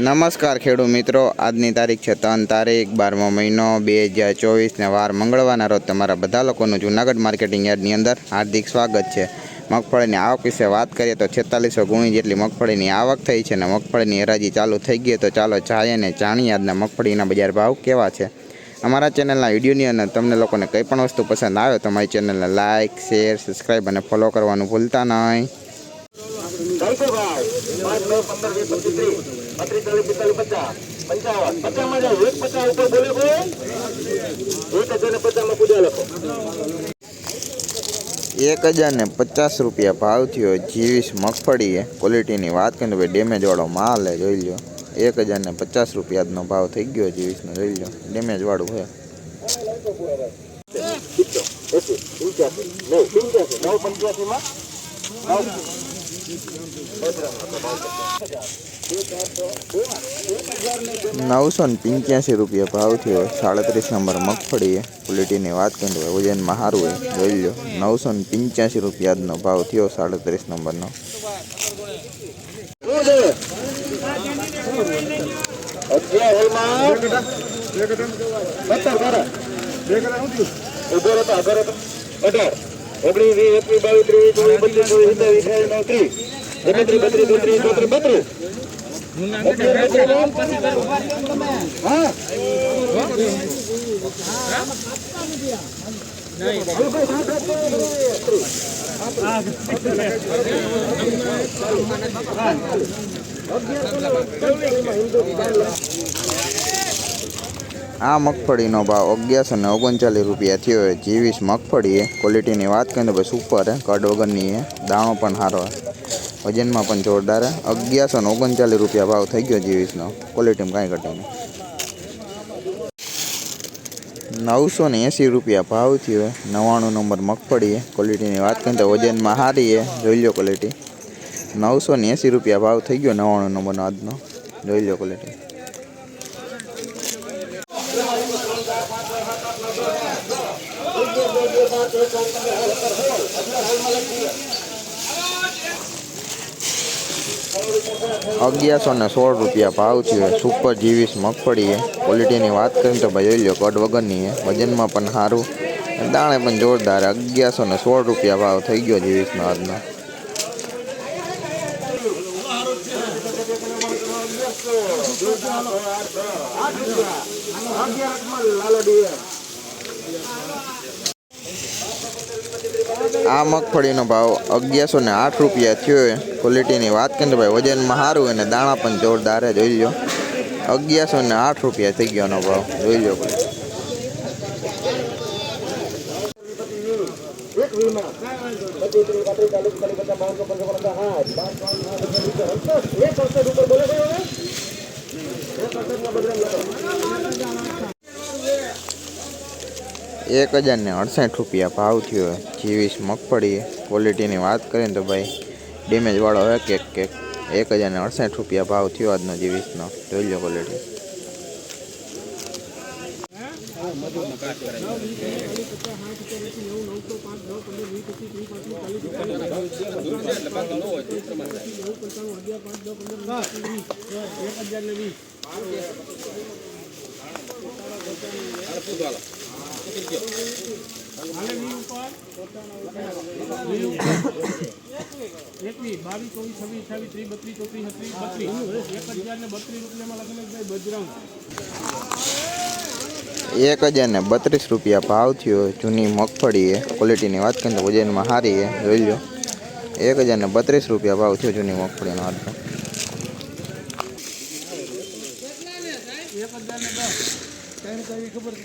નમસ્કાર ખેડૂત મિત્રો, આજની તારીખ છે ત્રણ તારીખ, બારમો મહિનો, બે હજાર ચોવીસને વાર મંગળવારના રોજ તમારા બધા લોકોનું જૂનાગઢ માર્કેટિંગ યાર્ડની અંદર હાર્દિક સ્વાગત છે. મગફળીની આવક વિશે વાત કરીએ તો છેતાલીસો ગુણી જેટલી મગફળીની આવક થઈ છે અને મગફળીની હરાજી ચાલુ થઈ ગઈ તો ચાલો જાય અને જાણીએ આજના મગફળીના બજાર ભાવ કેવા છે. અમારા ચેનલના વિડીયોની અંદર તમને લોકોને કંઈ પણ વસ્તુ પસંદ આવે તો અમારી ચેનલને લાઇક શેર, સબસ્ક્રાઈબ અને ફોલો કરવાનું ભૂલતા નહીં. ભાવ પાંચ નવ પંદર વીસ પચીસ ત્રીસ બત્રીસ ચાલીસ પિસ્તાલીસ પચાસ પંચાવન પચાસમાં જાઓ એક પચાસ ઉપર બોલે કોઈ એક હજાર ને પચાસમાં પૂજા લખો એક હજાર ને પચાસ રૂપિયા ભાવ થયો. જીવીસ મગફળી ક્વોલિટીની વાત કરીને ભાઈ ડેમેજવાળો માલ હે જોઈ લો એક હજાર ને પચાસ રૂપિયાનો ભાવ થઈ ગયો જીવીસનો, જોઈ લો ડેમેજવાળું પંચ્યાસીમાં? નવસો ને પંચ્યાસી રૂપિયા ભાવ થયો. સાડત્રીસ નંબર મગફળી ક્વોલિટીની વાત કરી હોય વજનમાં સારું હોય. જોઈ લો નવસો ને પંચ્યાસી રૂપિયાનો ભાવ થયો સાડત્રીસ નંબરનો. અઢાર. ઓગણીસ વીસ એકવીસ બાવીસ ત્રેવીસ ચોવીસ પચીસ ચોવીસ સત્તાવીસ અઠાવીસ નવ ત્રીસ એકત્રીસ બત્રીસ ચોત્રીસ ચોત્રીસ બત્રીસ આ મગફળીનો ભાવ અગિયારસો ને ઓગણચાલીસ રૂપિયા થયો જીવીસ મગફળી ક્વોલિટીની વાત કરીએ તો ભાઈ સુપર કડ વગરની દાણો પણ સારો વજનમાં પણ જોરદાર અગિયારસો ને ઓગણચાલીસ રૂપિયા ભાવ થઈ ગયો જીવીસનો. ક્વોલિટીમાં કાંઈ ઘટે નહીં. નવસો ને એંસી રૂપિયા ભાવ થયો નવ્વાણું નંબર મગફળી ક્વોલિટીની વાત કરીએ તો વજનમાં સારી જોઈ લો ક્વોલિટી નવસો ને એંસી રૂપિયા ભાવ થઈ ગયો નવ્વાણું નંબરનો આજનો. જોઈ લો ક્વોલિટી અગિયારસો ને સોળ રૂપિયા ભાવ થયો. સુપર જીવીસ મગફળી છે ક્વોલિટીની વાત કરીએ તો ભાઈ લો કડ વગરની એ વજનમાં પણ સારું. દાણે પણ જોરદાર. અગિયારસો ને સોળ રૂપિયા ભાવ થઈ ગયો જીવીસનો આજનો. આ મગફળીનો ભાવ અગિયારસો ને આઠ રૂપિયા થયો એ. ક્વોલિટીની વાત કરીને ભાઈ વજનમાં સારું અને દાણા પણ જોરદાર જોઈ લો અગિયારસો ને આઠ રૂપિયા થઈ ગયોનો ભાવ. જોઈ લો ભાઈ એક વીમાં પચીસ ત્રીસ પાંત્રીસ ચાલીસ પિસ્તાલીસ પચાસ બાવન પંદર પચાસ સાઠ પાંચ પાંચ પાંચ પચાસ પંચાવન એક વર્ષ ઉપર બોલે કયો હવે એક વર્ષના બદલે લખો એક હજાર ને અડસઠ રૂપિયા ભાવ થયો જીવીસ મગફળી ક્વોલિટીની વાત કરીએ તો ભાઈ ડેમેજવાળો હોય કેક કેક એક હજાર ને અડસઠ રૂપિયા ભાવ થયો આજનો જીવીસનો. જોઈ લો ક્વોલિટી એકવીસ બાવીસ ચોવીસ છવ્વીસ અઠાવીસ ત્રીસ બત્રીસ ચોત્રીસ છત્રીસ બત્રીસ એક હજાર ને બત્રીસ રૂપિયામાં લખેલું ભાઈ બજરંગ એક હજાર ને બત્રીસ રૂપિયા ભાવ થયો. જૂની મગફળી છે. ક્વોલિટીની વાત કરીએ તો વજનમાં સારી છે. જોઈ લો. એક હજાર ને બત્રીસ રૂપિયા ભાવ થયો જૂની મગફળીનો આજનો એક હજાર ને દસ. ટાઈમ કઈ ખબર છે?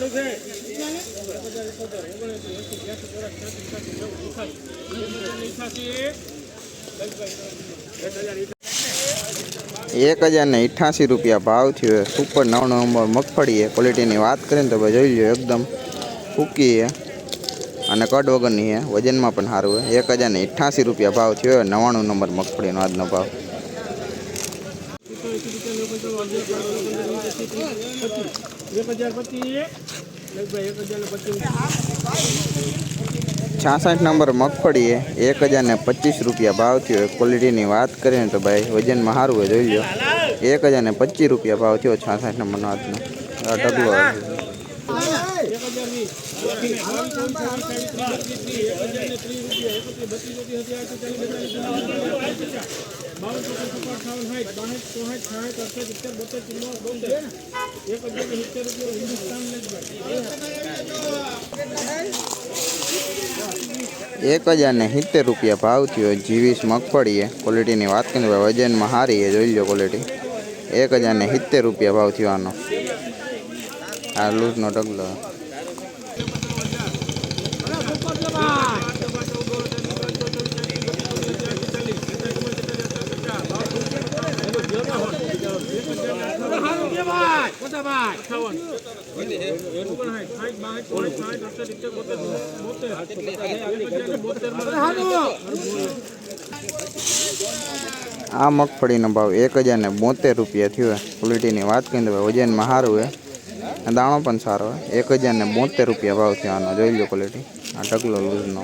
એક હજાર ને અઠ્યાસી રૂપિયા ભાવ થયો સુપર નવ નંબર મગફળી છે ક્વોલિટીની વાત કરીએ ને તો ભાઈ જોઈ લો એકદમ ફૂકી છે. અને કડ વગરની છે. વજનમાં પણ સારું છે. એક હજાર ને અઠ્યાસી રૂપિયા ભાવ થયો છે. નવ્વાણું નંબર મગફળીનો આજનો ભાવ. છાસઠ નંબર મગફળી એક હજાર ને પચીસ રૂપિયા ભાવ થયો. ક્વોલિટીની વાત કરીએ તો ભાઈ, વજનમાં સારું હોય જોઈ લો એક હજાર ને પચીસ રૂપિયા ભાવ થયો છાસઠ નંબરનો આજનો. ઢગલો એક એક અડસઠ સિત્તેર રૂપિયા હજાર ને સિત્તેર રૂપિયા ભાવ થયો. જીવીસ મગફળીએ ક્વોલિટીની વાત કરીએ વજનમાં સારી એ જોઈ લો ક્વોલિટી એક હજાર ને સિત્તેર રૂપિયા ભાવ થયો આનો. આ લૂઝનો ઢગલો. આ મગફળીનો ભાવ એક હજાર ને બોતેર રૂપિયા થયો ક્વોલિટીની વાત કરીએ તો વજનમાં સારું અને દાણો પણ સારો હોય એક હજાર ને બોતેર રૂપિયા ભાવ થયો આનો. જોઈ લો ક્વોલિટી આ ઢગલો લૂઝનો.